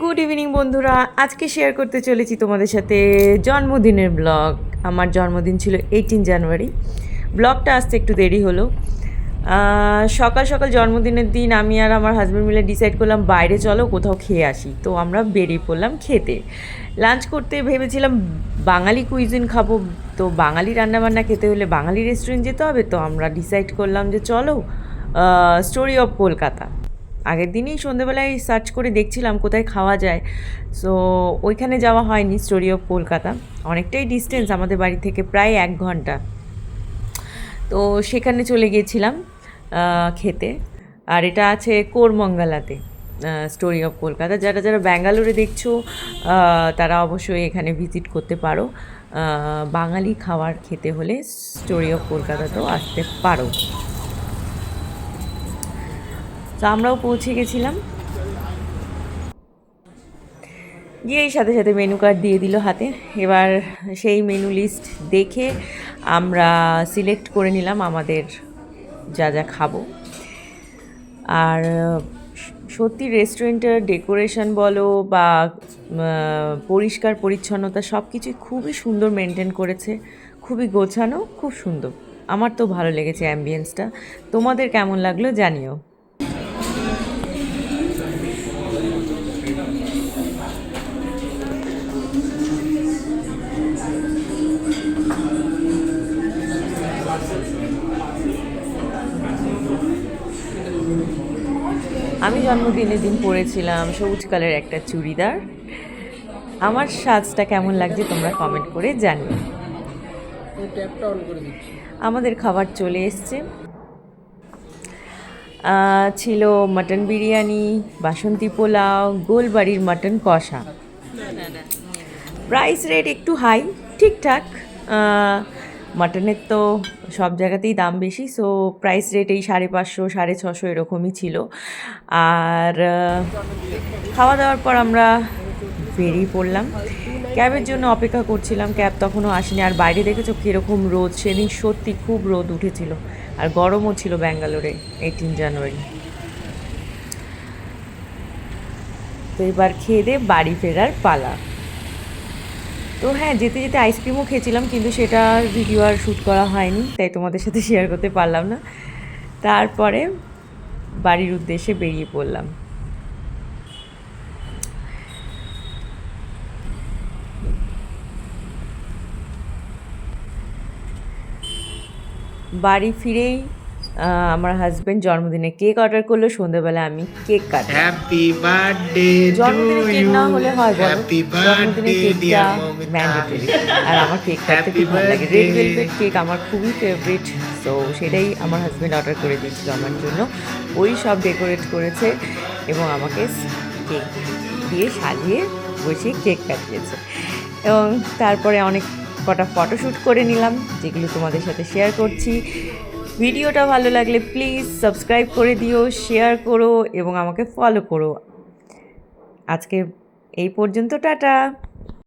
Good evening বন্ধুরা। আজকে share করতে চলেছি তোমাদের সাথে জন্মদিনের ব্লগ আমার জন্মদিন ছিল এইটিন জানুয়ারি ব্লগটা আসতে একটু দেরি হলো। সকাল সকাল জন্মদিনের দিন আমি আর আমার হাজব্যান্ড মিলে ডিসাইড করলাম, বাইরে চলো, কোথাও খেয়ে আসি। তো আমরা বেরিয়ে পড়লাম খেতে। লাঞ্চ করতে ভেবেছিলাম বাঙালি কুইজিন খাব। তো বাঙালি রান্নাবান্না খেতে হলে বাঙালি রেস্টুরেন্ট যেতে হবে। তো আমরা ডিসাইড করলাম যে চলো স্টোরি অফ কলকাতা। আগের দিনই সন্ধেবেলায় সার্চ করে দেখছিলাম কোথায় খাওয়া যায়। সো ওইখানে যাওয়া হয়নি স্টোরি অফ কলকাতা। অনেকটাই ডিস্টেন্স আমাদের বাড়ি থেকে, প্রায় এক ঘণ্টা। তো সেখানে চলে গিয়েছিলাম খেতে। আর এটা আছে কোরমঙ্গলাতে স্টোরি অফ কলকাতা। যারা যারা ব্যাঙ্গালোরে দেখছ তারা অবশ্যই এখানে ভিজিট করতে পারো। বাঙালি খাবার খেতে হলে স্টোরি অফ কলকাতাতেও আসতে পারো। তো আমরাও পৌঁছে গেছিলাম। গিয়েই সাথে সাথে মেনু কার্ড দিয়ে দিল হাতে। এবার সেই মেনু লিস্ট দেখে আমরা সিলেক্ট করে নিলাম আমাদের যা যা খাব। আর সত্যি রেস্টুরেন্টের ডেকোরেশন বলো বা পরিষ্কার পরিচ্ছন্নতা সব কিছুই খুবই সুন্দর মেনটেন করেছে। খুবই গোছানো, খুব সুন্দর। আমার তো ভালো লেগেছে অ্যাম্বিয়েন্সটা তোমাদের কেমন লাগল জানিও। আমি জন্মদিনের দিন পরেছিলাম সবুজ কালারের একটা চুড়িদার। আমার সাজটা কেমন লাগছে তোমরা কমেন্ট করে দিচ্ছি আমাদের খাবার চলে এসছে। ছিল মাটন বিরিয়ানি, বাসন্তী পোলাও, গোলবাড়ির মাটন কষা। প্রাইস রেট একটু হাই ঠিকঠাক। মাটনের তো সব জায়গাতেই দাম বেশি সো প্রাইস রেট এই সাড়ে পাঁচশো, সাড়ে ছশো এরকমই ছিল। আর খাওয়া দাওয়ার পর আমরা বেরিয়ে পড়লাম। ক্যাবের জন্য অপেক্ষা করছিলাম, ক্যাব তখনও আসেনি। আর বাইরে দেখেছ কীরকম রোদ, সেদিন সত্যি খুব রোদ উঠেছিল। আর গরমও ছিল ব্যাঙ্গালোরে এইটিন জানুয়ারি তো এবার খেয়ে দিয়ে বাড়ি ফেরার পালা। তো হ্যাঁ যেতে যেতে আইসক্রিমও খেয়েছিলাম, কিন্তু সেটা ভিডিও আর শ্যুট করা হয়নি, তাই তোমাদের সাথে শেয়ার করতে পারলাম না। তারপরে বাড়ির উদ্দেশ্যে বেরিয়ে পড়লাম। বাড়ি ফিরেই আমার হাজবেন্ড জন্মদিনে কেক অর্ডার করল সন্ধ্যেবেলা আমি কেক কাটলাম। হ্যাপি বার্থডে জন্মদিনে কেক না হলে হয় বলো? জন্মদিনে কেকটা ম্যান্ডেটরি আর আমার কেক কাটতে খুব ভালো লাগে। রেড ভেলভেট কেক আমার খুবই ফেভারিট তো সেটাই আমার হাজব্যান্ড অর্ডার করে দিয়েছিল আমার জন্য। ওই সব ডেকোরেট করেছে এবং আমাকে কেক দিয়ে সাজিয়ে বসে কেক কাটিয়েছে। এবং তারপরে অনেক কটা ফটোশ্যুট করে নিলাম যেগুলো তোমাদের সাথে শেয়ার করছি। ভিডিওটা ভালো লাগলে প্লিজ সাবস্ক্রাইব করে দিও শেয়ার করো এবং আমাকে ফলো করো। আজকে এই পর্যন্ত, টাটা।